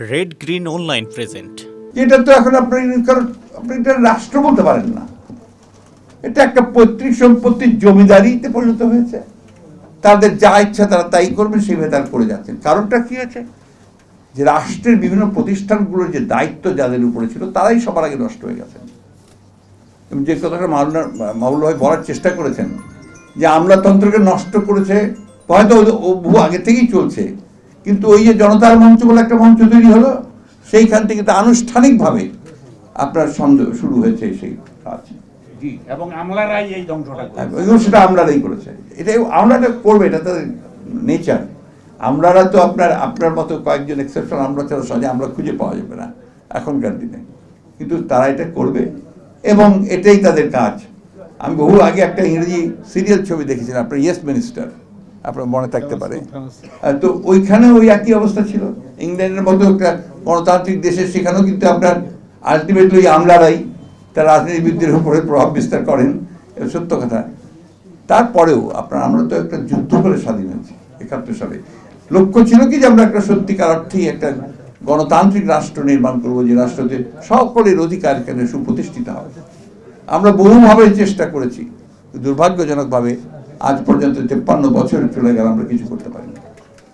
Red green online present এটা তো এখন আপনি কারণ আপনি এটা রাষ্ট্র বলতে পারেন না। এটা একটা পৈতৃক সম্পত্তির জমিদারিতে পরিণত হয়েছে। তাদের যা ইচ্ছা তারা তাই করবেন সেইভাবে তারা করে যাচ্ছেন। কারণটা কি হয়েছে যে রাষ্ট্রের বিভিন্ন প্রতিষ্ঠানগুলোর যে দায়িত্ব যাদের উপরে ছিল, তারাই সবার আগে নষ্ট হয়ে গেছেন। এবং যে কথাটা মাওলানা মামুল ভাই বলার চেষ্টা করেছেন, যে আমলাতন্ত্রকে নষ্ট করেছে, হয়তো বহু আগে থেকেই চলছে। কিন্তু ওই যে জনতার মঞ্চ বলে একটা মঞ্চ তৈরি হলো সেইখান থেকে তো আনুষ্ঠানিকভাবে আপনার সন্দেহ শুরু হয়েছে সেই কাজ। এবং আমলারাই এই ধ্বংসটা সেটা করেছে। করবে এটা তাদের নেচার। তো আপনার আপনার মতো কয়েকজন এক্সেপশন আমরা ছাড়া সহজে আমরা খুঁজে পাওয়া যাবে না এখনকার দিনে। কিন্তু তারা এটা করবে এবং এটাই তাদের কাজ। আমি বহু আগে একটা ইংরেজি সিরিয়াল ছবি দেখেছিলাম আপনার ইয়েস মিনিস্টার আপনার মনে থাকতে পারে। তো ওইখানে ওই একই অবস্থা ছিল। ইংল্যান্ডের মতো একটা গণতান্ত্রিক দেশে সেখানেও কিন্তু আপনার আলটিমেটলি আমলারাই তার রাজনীতিবিদদের উপরে প্রভাব বিস্তার করেন। সত্য কথা। তারপরেও আপনার আমরা তো একটা যুদ্ধ করে স্বাধীন হয়েছি একাত্তর সালে। লক্ষ্য ছিল কি যে আমরা একটা সত্যিকার অর্থেই একটা গণতান্ত্রিক রাষ্ট্র নির্মাণ করব যে রাষ্ট্রতে সকলের অধিকার এখানে সুপ্রতিষ্ঠিত হবে। আমরা বহুভাবে চেষ্টা করেছি দুর্ভাগ্যজনকভাবে আজ পর্যন্ত তেপ্পান্ন বছর চলে গেল, আমরা কিছু করতে পারিনি।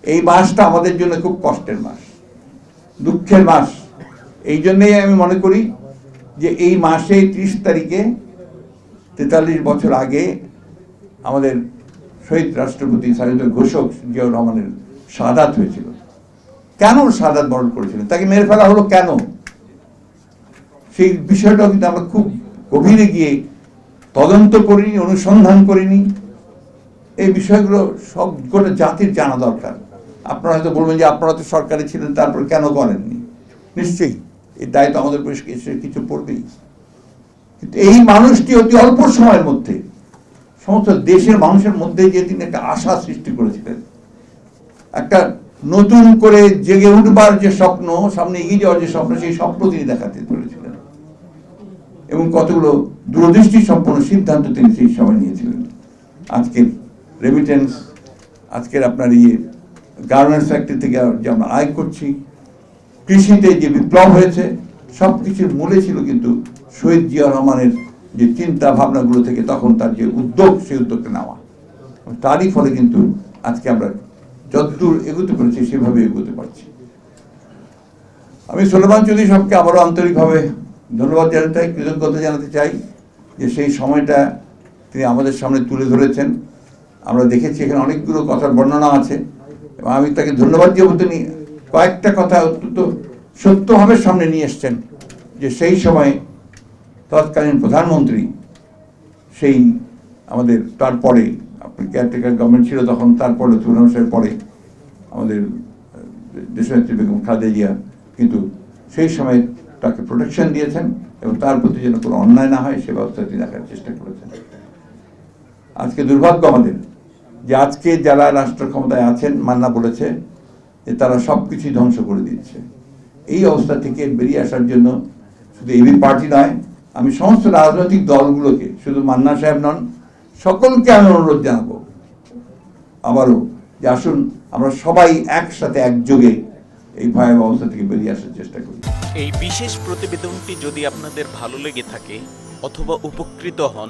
এই মাসটা আমাদের জন্য খুব কষ্টের মাস, দুঃখের মাস। এই জন্যেই আমি মনে করি যে এই মাসে ত্রিশ তারিখে, তেতাল্লিশ বছর আগে আমাদের শহীদ রাষ্ট্রপতি স্বাধীনতা ঘোষক জিয়াউর রহমানের সাদাত হয়েছিল। কেন সাদাত বরণ করেছিলেন তাকে মেরে ফেলা হলো কেন? সেই বিষয়টাও কিন্তু আমরা খুব গভীরে গিয়ে তদন্ত করিনি, অনুসন্ধান করিনি। এই বিষয়গুলো সব গোটা জাতির জানা দরকার। আপনারা হয়তো বলবেন যে আপনারা তো সরকারে ছিলেন, তারপর কেন করেননি? নিশ্চয়ই এই দায়িত্ব আমাদের উপর এসে কিছু পড়বেই। কিন্তু এই মানুষটি অতি অল্প সময়ের মধ্যে, সমস্ত দেশের মানুষের মধ্যে যে তিনি একটা আশা সৃষ্টি করেছিলেন, একটা নতুন করে জেগে উঠবার যে স্বপ্ন, সামনে এগিয়ে যাওয়ার যে স্বপ্ন, সেই স্বপ্ন তিনি দেখাতে পেরেছিলেন। এবং কতগুলো দূরদৃষ্টি সম্পন্ন সিদ্ধান্ত তিনি সেই সময় নিয়েছিলেন। আজকের রেমিটেন্স আজকের আপনার ইয়ে গার্মেন্টস ফ্যাক্টরি থেকে যে আমরা আয় করছি, কৃষিতে যে বিপ্লব হয়েছে সব কিছুর মূলে ছিল কিন্তু শহীদ জিয়া রহমানের যে চিন্তা ভাবনাগুলো থেকে তখন তার যে উদ্যোগ, সেই উদ্যোগটা নেওয়া। তারই ফলে কিন্তু আজকে আমরা যতদূর এগোতে পেরেছি, সেভাবে এগোতে পারছি। আমি সোলেমান চৌধুরী সবকে আবারও আন্তরিকভাবে ধন্যবাদ জানাতে চাই, কৃতজ্ঞতা জানাতে চাই যে সেই সময়টা তিনি আমাদের সামনে তুলে ধরেছেন। আমরা দেখেছি এখানে অনেকগুলো কথার বর্ণনা আছে। এবং আমি তাকে ধন্যবাদ দিয়ে তিনি কয়েকটা কথা অত্যন্ত সত্যভাবে সামনে নিয়ে এসছেন যে সেই সময় তৎকালীন প্রধানমন্ত্রী সেই আমাদের তারপরে আপনি কেয়ারটেকার গভর্নমেন্ট ছিল তখন, তারপরে তুলনা পরে আমাদের দেশনেত্রী বেগম খালেদা জিয়া কিন্তু সেই সময় তাকে প্রোটেকশন দিয়েছেন এবং তার প্রতি যেন কোনো অন্যায় না হয়, সে ব্যবস্থা তিনি দেখার চেষ্টা করেছেন। আজকে দুর্ভাগ্য আমাদের যে আজকে যারা রাষ্ট্র ক্ষমতায় আছেন, মান্না বলেছে যে তারা সব কিছুই ধ্বংস করে দিচ্ছে। এই অবস্থা থেকে বেরিয়ে আসার জন্য শুধু এবি পার্টি নয়, আমি সমস্ত রাজনৈতিক দলগুলোকে, শুধু মান্না সাহেব নন, সকলকে আমি অনুরোধ জানাব। আবারও যে আসুন, আমরা সবাই একসাথে একযোগে এই ভয়াবহ অবস্থা থেকে বেরিয়ে আসার চেষ্টা করি। এই বিশেষ প্রতিবেদনটি যদি আপনাদের ভালো লেগে থাকে অথবা উপকৃত হন